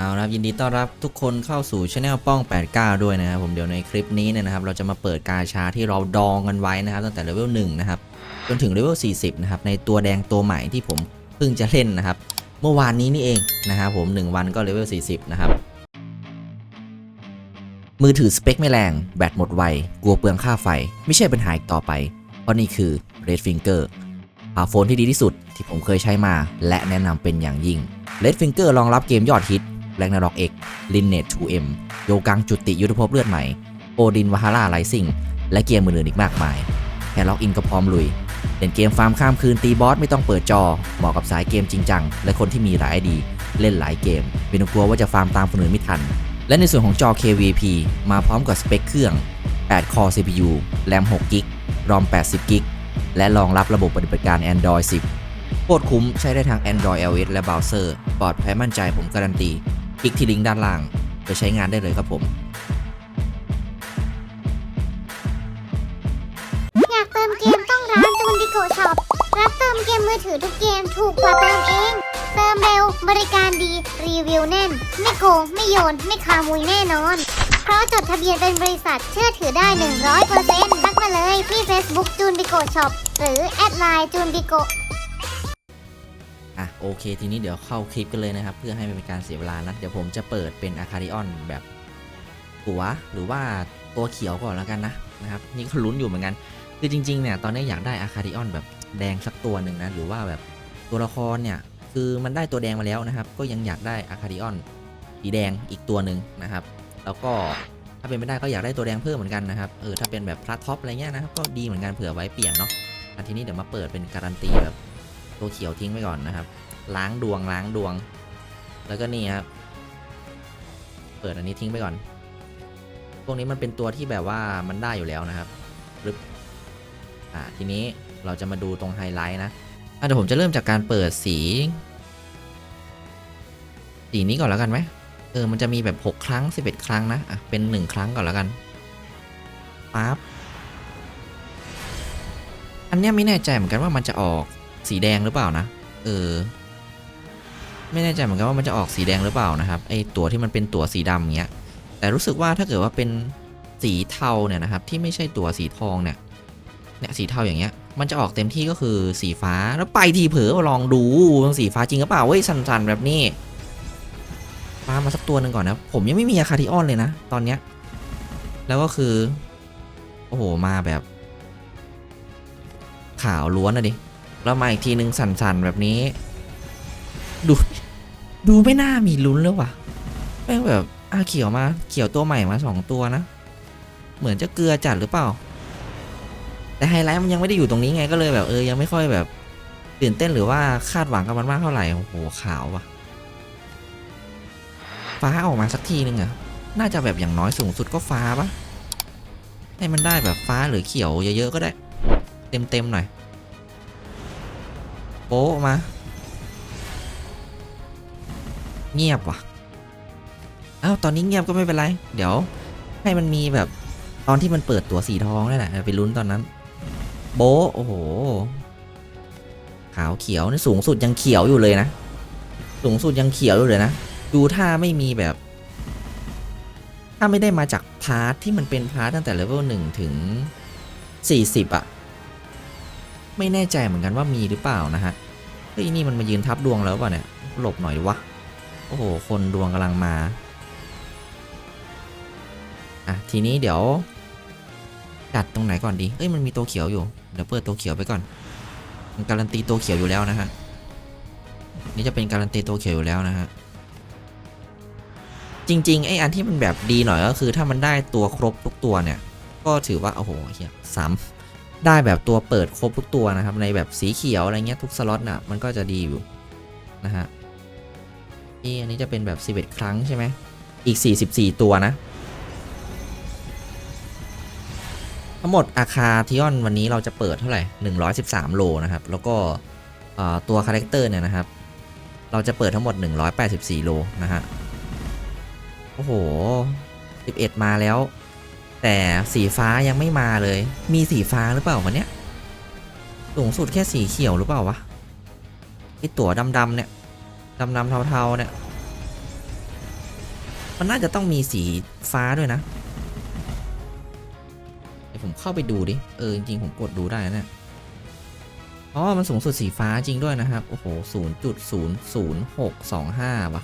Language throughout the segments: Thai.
เอาละครับยินดีต้อนรับทุกคนเข้าสู่ช anel ป้อง 89 ด้วยนะครับผมเดี๋ยวในคลิปนี้เนี่ยนะครับ เราจะมาเปิดกาชาที่เราดองกันไว้นะครับ ตั้งแต่เลเวล1นะครับ จนถึงเลเวล 40 นะครับ ในตัวแดงตัวใหม่ที่ผมเพิ่งจะเล่นนะครับ เมื่อวานนี้นี่เองนะครับผม 1 วันก็เลเวล 40 นะครับ มือถือสเปคไม่แรง แบตหมดไว กลัวเปลืองค่าไฟ ไม่ใช่ปัญหาอีกต่อไป เพราะนี่คือ Red Finger สมาโฟนที่ดีที่สุดที่ผมเคยใช้มา และแนะนำเป็นอย่างยิ่ง Red Finger รองรับเกมยอดฮิต แ a กนาร็อกเอ็กลินเนต 2M โยกังจุติยุทธภพเลือดใหม่ โอดินวาฮาร่าไลซิงและเกมมืออื่นอีกมากมายแค่ล็อกอินก็พร้อมลุย เล่นเกมฟาร์มข้ามคืนตีบอสไม่ต้องเปิดจอ เหมาะกับสายเกมจริงจัง และคนที่มีหลายดี เล่นหลายเกมไม่ต้องกลัวว่าจะฟาร์มตามคนอื่นไม่ทัน และในส่วนของจอ KVP มาพร้อมกับสเปคเครื่อง8 Core CPU แรม6 g b ROM 80 g b และรองรับระบบปฏิบัติการ Android 10โคตรคุ้มใช้ได้ทั้ง Android iOS และเบราว์เซอร์ ปลอดภัยมั่นใจผมการันตี คลิกที่ลิงก์ด้านล่างไปใช้งานได้เลยครับผม อยากเติมเกมต้องร้านจูนบิโกช็อป รับเติมเกมมือถือทุกเกมถูกกว่าเติมเอง เติมเร็วบริการดีรีวิวแน่น ไม่โกงไม่โยน ไม่คามุยแน่นอน เพราะจดทะเบียนเป็นบริษัทเชื่อถือได้ 100%ทักมาเลยที่ Facebook จูนบิโกช็อปหรือแอดไลน์จูนบิโก โอเค ทีนี้เดี๋ยวเข้าคลิปกันเลยนะครับ เพื่อให้เป็นการเสียเวลานะ เดี๋ยวผมจะเปิดเป็นอาคาริออนแบบตัวหรือว่าตัวเขียวก่อนแล้วกันนะนะครับ นี่ก็ลุ้นอยู่เหมือนกัน คือจริงๆเนี่ยตอนนี้อยากได้อาคาริออนแบบแดงสักตัวหนึ่งนะหรือว่าแบบตัวละครเนี่ยคือมันได้ตัวแดงมาแล้วนะครับ ก็ยังอยากได้อาคาริออนสีแดงอีกตัวหนึ่งนะครับ แล้วก็ถ้าเป็นไม่ได้ก็อยากได้ตัวแดงเพิ่มเหมือนกันนะครับเออถ้าเป็นแบบพลัสท็อปอะไรเงี้ยนะครับก็ดีเหมือนกันเผื่อไว้เปลี่ยนเนาะอันทีนี้เดี๋ยวมาเปิดเป็นการันตีแบบตัวเขียวทิ้งไว้ก่อนนะครับ ล้างดวงล้างดวง แล้วก็นี่ครับ เปิดอันนี้ทิ้งไปก่อน พวกนี้มันเป็นตัวที่แบบว่ามันได้อยู่แล้วนะครับรึบอ่าทีนี้เราจะมาดูตรงไฮไลท์นะอะเดี๋ยวผมจะเริ่มจากการเปิดสี สีนี้ก่อนแล้วกันไหมเออ มันจะมีแบบ 6 ครั้ง 11 ครั้งนะ อะ เป็น 1 ครั้งก่อนแล้วกันปั๊บ อันเนี้ยไม่แน่ใจเหมือนกันว่ามันจะออกสีแดงหรือเปล่านะ เออ ไม่แน่ใจเหมือนกันว่ามันจะออกสีแดงหรือเปล่านะครับไอตัวที่มันเป็นตัวสีดำเงี้ยแต่รู้สึกว่าถ้าเกิดว่าเป็นสีเทาเนี่ยนะครับที่ไม่ใช่ตัวสีทองเนี่ยเนี่ยสีเทาอย่างเงี้ยมันจะออกเต็มที่ก็คือสีฟ้าแล้วไปทีเผลอลองดูมันสีฟ้าจริงหรือเปล่าเว้ยสันๆแบบนี้ฟ้ามาสักตัวหนึ่งก่อนนะผมยังไม่มีอาคาทิออนเลยนะตอนเนี้ยแล้วก็คือโอ้โหมาแบบ ขาวล้วนนะดิแล้วมาอีกทีหนึ่งสันๆแบบนี้ ดู ดูไม่น่ามีลุ้นเลยว่ะแม่งแบบอาเขียวมา เขียวตัวใหม่มาสองตัวนะ เหมือนจะเกลือจัดหรือเปล่า แต่ไฮไลท์มันยังไม่ได้อยู่ตรงนี้ไงก็เลยแบบเออยังไม่ค่อยแบบตื่นเต้นหรือว่าคาดหวังกับมันมากเท่าไหร่ โอ้โหขาวว่ะ ฟ้าออกมาสักทีนึงอะน่าจะแบบอย่างน้อยสูงสุดก็ฟ้าปะให้มันได้แบบฟ้าหรือเขียวเยอะๆก็ได้ เต็มๆหน่อย โป๊มา เงียบว่ะอ้าวตอนนี้เงียบก็ไม่เป็นไร เดี๋ยว ให้มันมีแบบตอนที่มันเปิดตัวสีทองนั่นแหละไปลุ้นตอนนั้น โบโอ้โห ขาวเขียวนี่สูงสุดยังเขียวอยู่เลยนะ สูงสุดยังเขียวอยู่เลยนะ ดูถ้าไม่มีแบบ ถ้าไม่ได้มาจากพาร์ทที่มันเป็นพาร์ทตั้งแต่เลเวลหนึ่งถึงสี่สิบอะไม่แน่ใจเหมือนกันว่ามีหรือเปล่านะฮะเฮ้ยนี่มันมายืนทับดวงแล้วป่ะเนี่ยหลบหน่อยวะ โอ้โห คนดวงกำลังมา อะ ทีนี้เดี๋ยว จัดตรงไหนก่อนดี เอ้ย มันมีตัวเขียวอยู่ เดี๋ยวเปิดตัวเขียวไปก่อน มันการันตีตัวเขียวอยู่แล้วนะฮะ นี่จะเป็นการันตีตัวเขียวอยู่แล้วนะฮะ จริงๆ ไอ้อันที่มันแบบดีหน่อยก็คือถ้ามันได้ตัวครบทุกตัวเนี่ย ก็ถือว่า โอ้โหเฮียซ้ำได้แบบตัวเปิดครบทุกตัวนะครับ ในแบบสีเขียวอะไรเงี้ยทุกสล็อตน่ะ มันก็จะดีอยู่นะฮะ นี่อันนี้จะเป็นแบบ 11 ครั้งใช่ไหม อีก 44 ตัวนะ ทั้งหมดอาคาทิออนวันนี้เราจะเปิดเท่าไหร่ 113 โลนะครับ แล้วก็ตัวคาแรคเตอร์เนี่ยนะครับ เราจะเปิดทั้งหมด 184 โลนะฮะ โอ้โห 11 มาแล้ว แต่สีฟ้ายังไม่มาเลย มีสีฟ้าหรือเปล่าวันเนี้ย สูงสุดแค่สีเขียวหรือเปล่าวะไอตั๋วดำๆเนี่ย ดำๆเทาๆเนี่ย มันน่าจะต้องมีสีฟ้าด้วยนะเดี๋ยวผมเข้าไปดูดิ เออ จริง ๆ ผมกดดูได้นะเนี่ยอ๋อ มันสูงสุดสีฟ้าจริงด้วยนะครับ โอ้โหศูนย์จุดศูนย์ศูนย์หกสองห้าวะ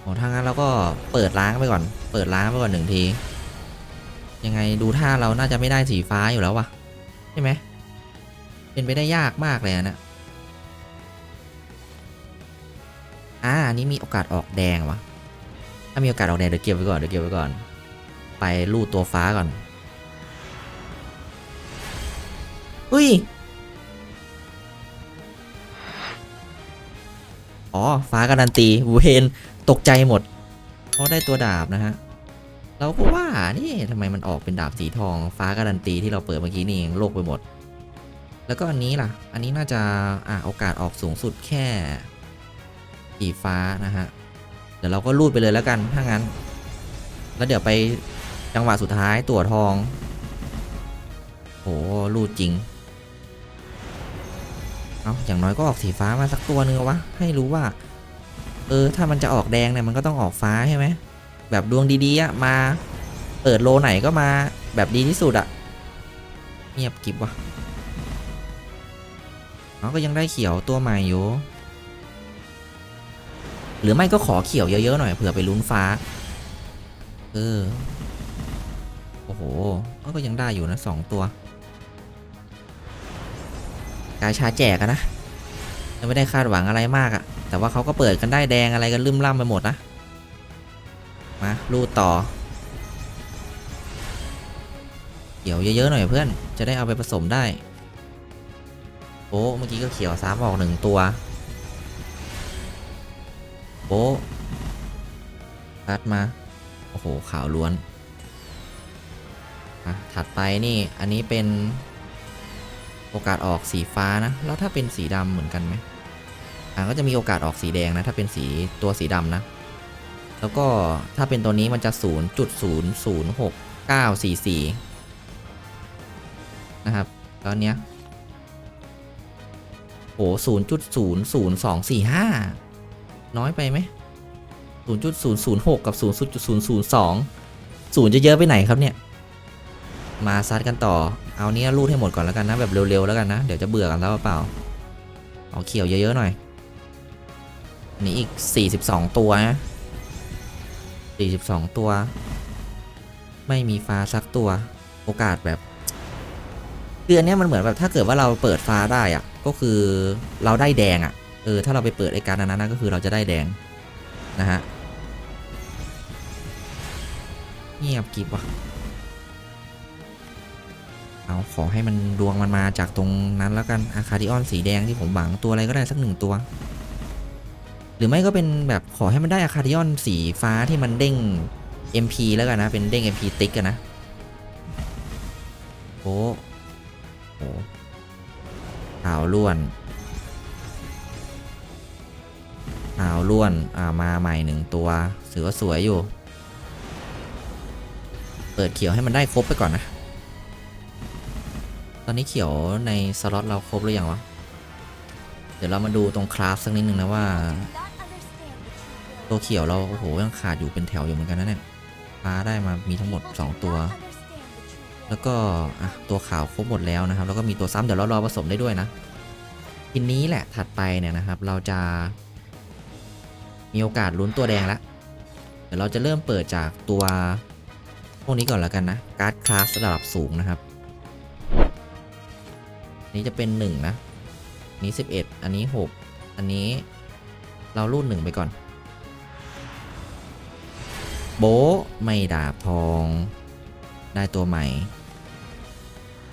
โอ้ถ้างั้นเราก็เปิดล้างไปก่อน เปิดล้างไปก่อนหนึ่งที ยังไงดูท่าเราน่าจะไม่ได้สีฟ้าอยู่แล้ววะใช่ไหมเป็นไปได้ยากมากเลยอะนะ นนี้มีโอกาสออกแดงวะ ถ้ามีโอกาสออกแดงเดี๋ยวเก็บไว้ก่อนเดี๋ยวเก็บไว้ก่อน ไปลูดตัวฟ้าก่อนอุ้ย อ๋อ ฟ้าการันตีวูเวนตกใจหมด เพราะได้ตัวดาบนะฮะ เราก็ว่า นี่ทำไมมันออกเป็นดาบสีทอง ฟ้าการันตีที่เราเปิดเมื่อกี้นี่เองโลกไปหมด แล้วก็อันนี้ล่ะ อันนี้น่าจะ อะ โอกาสออกสูงสุดแค่ สีฟ้านะฮะ เดี๋ยวเราก็รูดไปเลยแล้วกัน ถ้างั้น แล้วเดี๋ยวไปจังหวะสุดท้ายตัวทอง โหรูดจริง เอาอย่างน้อยก็ออกสีฟ้ามาสักตัวนึงวะ ให้รู้ว่า เออ ถ้ามันจะออกแดงเนี่ยมันก็ต้องออกฟ้าใช่ไหม แบบดวงดีๆอะมา เปิดโลไหนก็มาแบบดีที่สุดอะเงียบกิบวะเขาก็ยังได้เขียวตัวใหม่อยู่ หรือไม่ก็ขอเขียวเยอะๆหน่อยเผื่อไปลุ้นฟ้า เออ โอ้โห ก็ยังได้อยู่นะสองตัวกายชาแจกอะนะยังไม่ได้คาดหวังอะไรมากอะแต่ว่าเขาก็เปิดกันได้แดงอะไรกันลืมล่ำไปหมดนะ มาลูดต่อ เขียวเยอะๆหน่อยเพื่อน จะได้เอาไปผสมได้ โอ้เมื่อกี้ก็เขียวซ้ำออกหนึ่งตัว โป๊ะตัดมา โอ้โห ขาวล้วนอะถัดไปนี่ อันนี้เป็น โอกาสออกสีฟ้านะ แล้วถ้าเป็นสีดำเหมือนกันไหมอะก็จะมีโอกาสออกสีแดงนะ ถ้าเป็นสีตัวสีดำนะ แล้วก็ถ้าเป็นตัวนี้มันจะ 0.006 944 นะครับ ตอนเนี้ยโอ้0.00245น้อ น้อยไปไหม0.006กับ0.002ศูนย์จะเยอะไปไหนครับเนี่ย มาซัดกันต่อ เอาเนี้ยรูดให้หมดก่อนแล้วกันนะแบบเร็วๆแล้วกันนะ เดี๋ยวจะเบื่อกันแล้วเปล่า เอาเขียวเยอะๆหน่อยอันนี้อีก 42 ตัวนะ42 ตัว ไม่มีฟ้าสักตัว โอกาสแบบคืออันเนี้ยมันเหมือนแบบถ้าเกิดว่าเราเปิดฟ้าได้อะก็คือเราได้แดงอะ เออถ้าเราไปเปิดไอ้การอันนั้นนะก็คือเราจะได้แดงนะฮะเงียบกริบวะเอาขอให้มันดวงมันมาจากตรงนั้นแล้วกันอาคาดิออนสีแดงที่ผมหวังตัวอะไรก็ได้สักหนึ่งตัว หรือไม่ก็เป็นแบบขอให้มันได้อาคาดิออนสีฟ้าที่มันเด้ง MP แล้วกันนะ เป็นเด้ง MP ติ๊กกันนะโอ้โหข่าวล้วน ขาวล้วนอ่ามาใหม่หนึ่งตัวถือว่าสวยอยู่ เปิดเขียวให้มันได้ครบไปก่อนนะ ตอนนี้เขียวในสล็อตเราครบหรือยังวะ เดี๋ยวเรามาดูตรงคลาสสักนิดนึงนะว่า ตัวเขียวเราโอ้โหยังขาดอยู่เป็นแถวอยู่เหมือนกันนะเนี่ยฟ้าได้มามีทั้งหมด 2 ตัว แล้วก็อะตัวขาวครบหมดแล้วนะครับ แล้วก็มีตัวซ้ำเดี๋ยวเรารอผสมได้ด้วยนะทีนี้แหละถัดไปเนี่ยนะครับเราจะ มีโอกาสลุ้นตัวแดงแล้วเดี๋ยวเราจะเริ่มเปิดจากตัวพวกนี้ก่อนแล้วกันนะ การ์ดคลาสระดับสูงนะครับ นี้จะเป็น 1 นะนนี้ 11 อันนี้ 6 อันนี้เรารูด1ไปก่อน โบไม่ดาบทอง ได้ตัวใหม่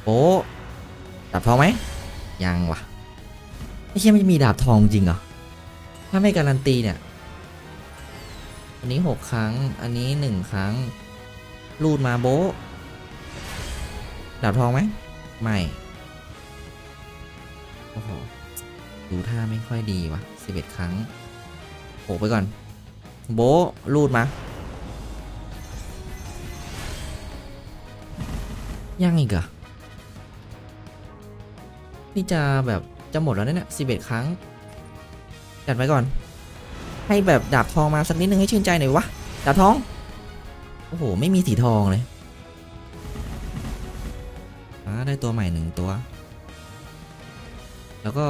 โบดาบทองไหม ยังวะไอ้เชี่ยไม่มีดาบทองจริงเหรอ ถ้าไม่การันตีเนี่ย อันนี้หกครั้ง อันนี้หนึ่งครั้ง รูดมาโบดาบทองไหมไม่ โอ้โห ดูท่าไม่ค่อยดีวะสิบเอ็ดครั้งโผไปก่อน โบะรูดมา ยังอีกเหรอนี่จะแบบจะหมดแล้วเนี่ยสิบเอ็ดครั้ง จัดไว้ก่อน ให้แบบดาบทองมาสักนิดนึงให้ชื่นใจหน่อยวะจับทอง โอ้โห ไม่มีสีทองเลยอ่าได้ตัวใหม่หนึ่งตัว แล้วก็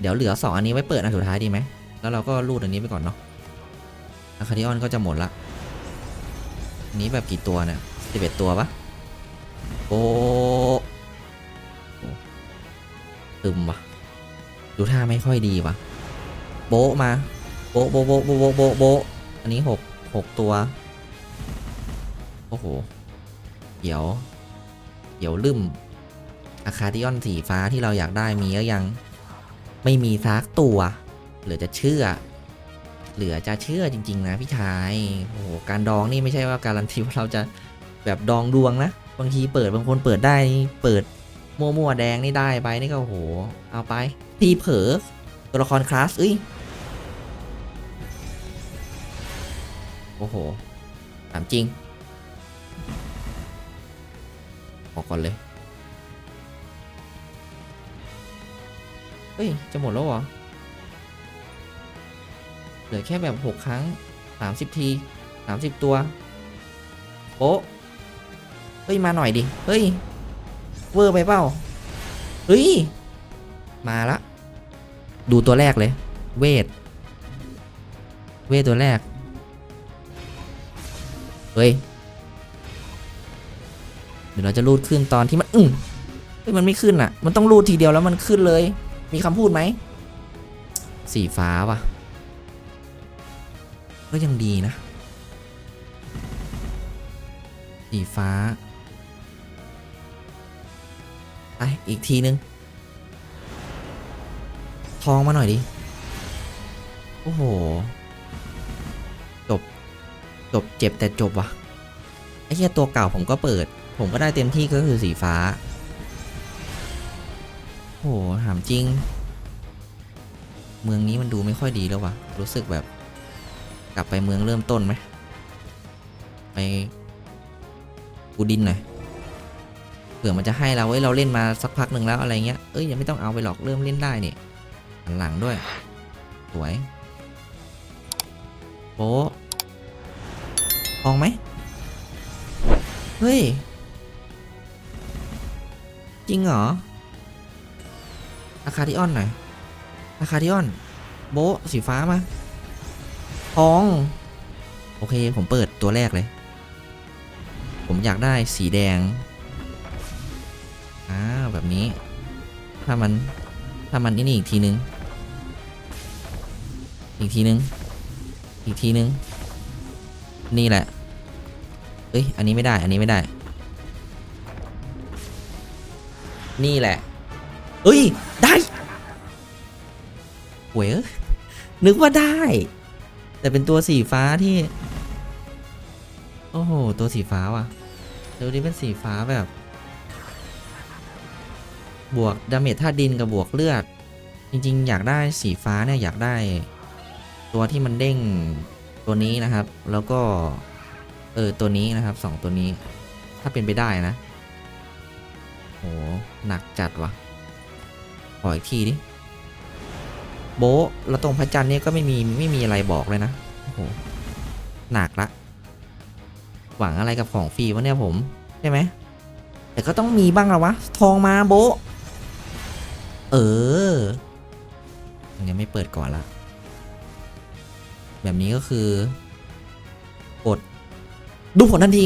เดี๋ยวเหลือสองอันนี้ไว้เปิดอันสุดท้ายดีไหม แล้วเราก็รูดอันนี้ไปก่อนเนาะอะคาริออนก็จะหมดละอันนี้แบบกี่ตัวเนี่ยสิบเอ็ดตัวปะโอ้ตึมวะดูท่าไม่ค่อยดีวะโบะมา บโบโบโบโบโบโบอันนี้หกหกตัว โอ้โหเดี๋ยวเดี๋ยวลืมอะคาดิออนสีฟ้าที่เราอยากได้มีหรือยัง ไม่มีซักตัวเหลือจะเชื่อ เหลือจะเชื่อจริง ๆ นะพี่ชายโอ้โหการดองนี่ไม่ใช่ว่าการันตีว่าเราจะแบบดองดวงนะบางทีเปิดบางคนเปิดได้เปิดมั่วๆแดงนี่ได้ไปนี่ก็โห เอาไปพี่เผลอตัวละครคลาสเอ้ย โอ้โห ถามจริงบอกก่อนเลย เฮ้ย จะหมดแล้วเหรอ เหลือแค่แบบหกครั้งสามสิบทีสามสิบตัว โป๊ะ เฮ้ย มาหน่อยดิ เฮ้ย เวอร์ไปเปล่า เฮ้ย มาละ ดูตัวแรกเลย เวท เวทตัวแรก เฮ้ย เดี๋ยวเราจะรูดขึ้นตอนที่มันอืมเฮ้ยมันไม่ขึ้นอะ มันต้องรูดทีเดียวแล้วมันขึ้นเลย มีคำพูดไหม สีฟ้าว่ะ ก็ยังดีนะ สีฟ้า ไป อีกทีนึง ทองมาหน่อยดิ โอ้โห บเจ็บแต่จบวะไอ้เหี้ยตัวเก่าผมก็เปิด ผมก็ได้เต็มที่ก็คือสีฟ้า โอ้โหถามจริง เมืองนี้มันดูไม่ค่อยดีแล้ววะรู้สึกแบบ กลับไปเมืองเริ่มต้นไหมไปกูดินหน่อยเผื่อมันจะให้เราเว้ยเราเล่นมาสักพักหนึ่งแล้วอะไรเงี้ย เอ้ยยังไม่ต้องเอาไปหรอกเริ่มเล่นได้นี่หันหลังด้วย สวยโป๊ะ องไหมเฮ้ย จริงเหรออะคาดิออนหน่อยอะคาดิออน โบสีฟ้ามาทอง โอเค ผมเปิดตัวแรกเลย ผมอยากได้สีแดง อ้าวแบบนี้ ถ้ามัน ถ้ามันนี่อีกทีนึง อีกทีนึง อีกทีนึง นี่แหละ อ้ยอันนี้ไม่ได้อันนี้ไม่ได้ นี่แหละเอ้ยได้เว้ยนึกว่าได้ แต่เป็นตัวสีฟ้าที่ โอ้โห ตัวสีฟ้าว่ะเดี๋ยวนี้เป็นสีฟ้าแบบ บวกดาเมจธาตุดินกับบวกเลือด จริง ๆ อยากได้สีฟ้าเนี่ยอยากได้ ตัวที่มันเด้งตัวนี้นะครับ แล้วก็ เออตัวนี้นะครับสองตัวนี้ ถ้าเป็นไปได้นะโหหนักจัดวะขออีกทีดิโบแล้วตรงพระจันทร์เนี่ยก็ไม่มีไม่มีอะไรบอกเลยนะโอ้โหหนักละหวังอะไรกับของฟรีวะเนี่ยผมใช่ไหมแต่ก็ต้องมีบ้างละวะ ทองมาโบเออยังไม่เปิดก่อนละ แบบนี้ก็คือกด ดูผลทันที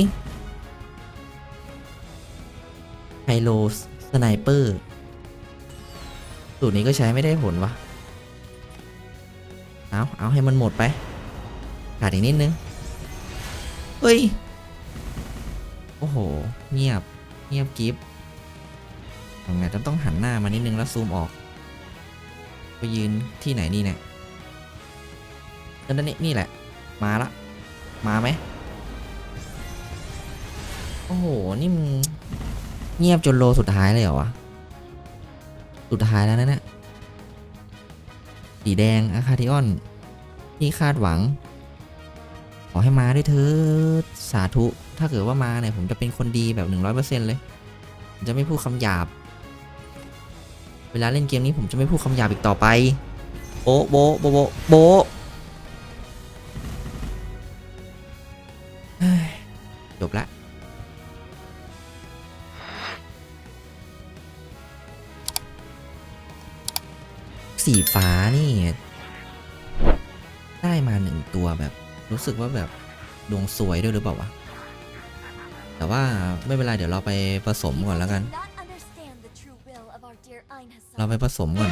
ไฮโลสไนเปอร์สูตรนี้ก็ใช้ไม่ได้ผลวะเอาเอาให้มันหมดไป ขาดอีกนิดนึง เฮ้ย โอ้โห เงียบ เงียบกิฟทำไงต้องต้องหันหน้ามานิดนึงแล้วซูมออก ไปยืนที่ไหนนี่เนี่ยนั่นนี่นี่แหละ มาละ มาไหม โอ้โห นี่มึงเงียบจนโลสุดท้ายเลยเหรอวะ สุดท้ายแล้วนะเนี่ยสีแดงอะคาทิออน ที่คาดหวัง ขอให้มาด้วยเถิดสาธุ ถ้าเกิดว่ามาเนี่ยผมจะเป็นคนดีแบบ 100%เลย จะไม่พูดคำหยาบ เวลาเล่นเกมนี้ผมจะไม่พูดคำหยาบอีกต่อไป โบโบโบโบโบ ฟ้านี่ ได้มาหนึ่งตัวแบบ รู้สึกว่าแบบดวงสวยด้วยหรือเปล่าวะ แต่ว่าไม่เป็นไรเดี๋ยวเราไปผสมก่อนแล้วกัน เราไปผสมก่อน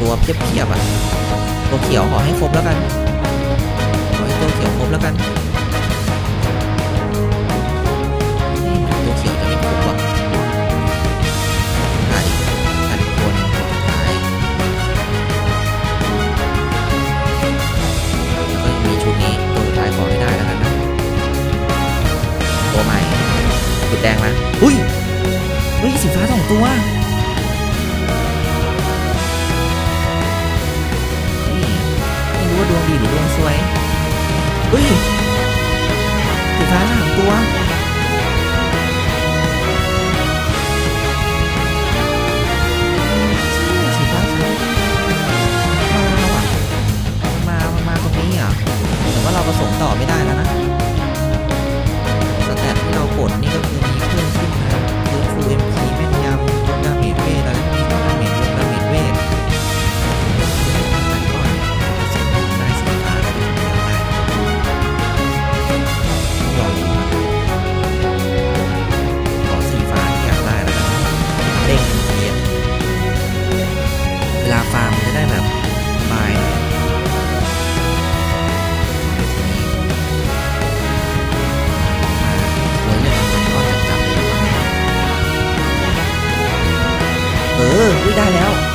ตัวเพียบๆอะตัวเขียวขอให้ครบแล้วกัน ขอให้ตัวเขียวครบแล้วกัน อยู่